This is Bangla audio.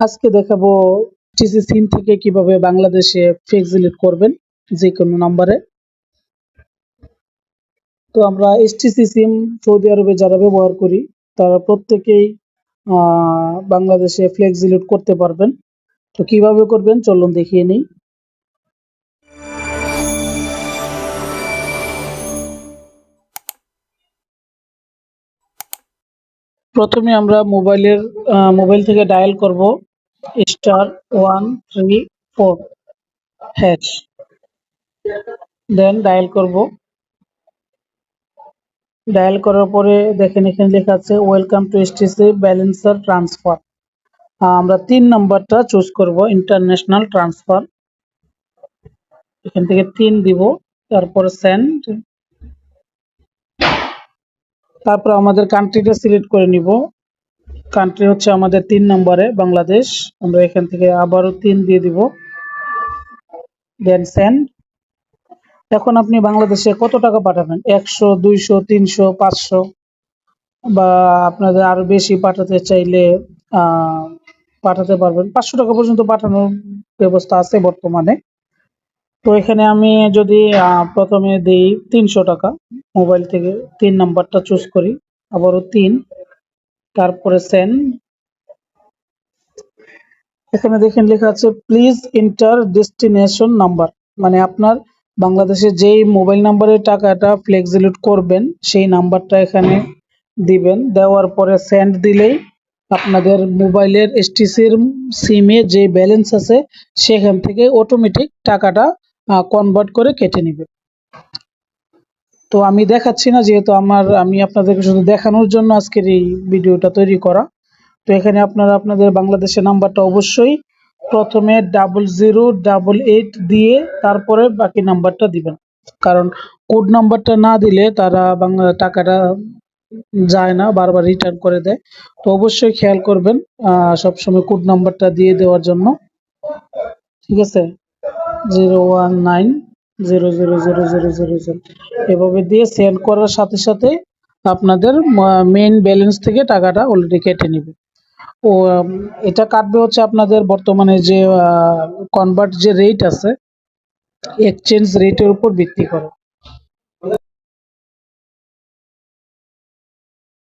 আজকে দেখাবো টিসি সিম থেকে কীভাবে বাংলাদেশে ফ্লেক্সিলিট করবেন, যে কোনো নাম্বারে তো আমরা এসটিসি সিম সৌদি আরবে যারা ব্যবহার করি, তারা প্রত্যেকেই বাংলাদেশে ফ্লেক্সিলিট করতে পারবেন। তো কীভাবে করবেন, চলুন দেখিয়ে নিই। প্রথমে আমরা মোবাইলের মোবাইল থেকে ডায়াল করব। Star one three four hash. Then dial করব। ডায়াল করার পরে দেখেন এখানে লেখা আছে welcome to STC balancer transfer আমরা তিন নাম্বারটা চুজ করব ইন্টারন্যাশনাল ট্রান্সফার এখান থেকে তিন দিব, তারপরে সেন্ড তারপর আমাদের কান্ট্রিটা সিলেক্ট করে নিব। কান্ট্রি হচ্ছে আমাদের তিন নম্বরে বাংলাদেশ। আমরা এখান থেকে আবারও তিন দিয়ে দিব। দেন সেন্ড এখন আপনি বাংলাদেশে কত টাকা পাঠাবেন? একশো, দুইশো, তিনশো, পাঁচশো? বা আপনাদের আরও বেশি পাঠাতে চাইলে পাঠাতে পারবেন। পাঁচশো টাকা পর্যন্ত পাঠানোর ব্যবস্থা আছে বর্তমানে। তো এখানে আমি যদি প্রথমে দিই তিনশো টাকা। মোবাইল থেকে তিন নাম্বারটা চুজ করি। আবারও তিন। তারপরে সেন্ড এখানে দেখেন লেখা আছে প্লিজ ইন্টার ডেস্টিনেশন নাম্বার মানে আপনার বাংলাদেশে যেই মোবাইল নাম্বারে টাকাটা ফ্লেক্সিলিট করবেন, সেই নাম্বারটা এখানে দিবেন। দেওয়ার পরে সেন্ড দিলেই আপনাদের মোবাইলের এসটিসির সিমে যে ব্যালেন্স আছে, সেখান থেকে অটোমেটিক টাকাটা কনভার্ট করে কেটে নেবে। তো আমি দেখাচ্ছি না, যেহেতু আমার, আমি আপনাদেরকে শুধু দেখানোর জন্য আজকের এই ভিডিওটা তৈরি করা। তো এখানে আপনারা আপনাদের বাংলাদেশের নাম্বারটা অবশ্যই প্রথমে ডাবল জিরো ডাবল এইট দিয়ে তারপরে বাকি নাম্বারটা দিবেন। কারণ কোড নাম্বারটা না দিলে তারা বাংলা, টাকাটা যায় না, বারবার রিটার্ন করে দেয়। তো অবশ্যই খেয়াল করবেন সবসময় কোড নাম্বারটা দিয়ে দেওয়ার জন্য। ঠিক আছে? Zero one nine zero zero zero zero zero zero. এভাবে দিয়ে সেন্ড করার সাথে সাথে আপনাদের মেইন ব্যালেন্স থেকে টাকাটা অলরেডি কেটে নেবে। ও এটা কাটবে হচ্ছে আপনাদের বর্তমানে যে কনভার্ট যে রেট আছে এক্সচেঞ্জ রেটের উপর ভিত্তি করে।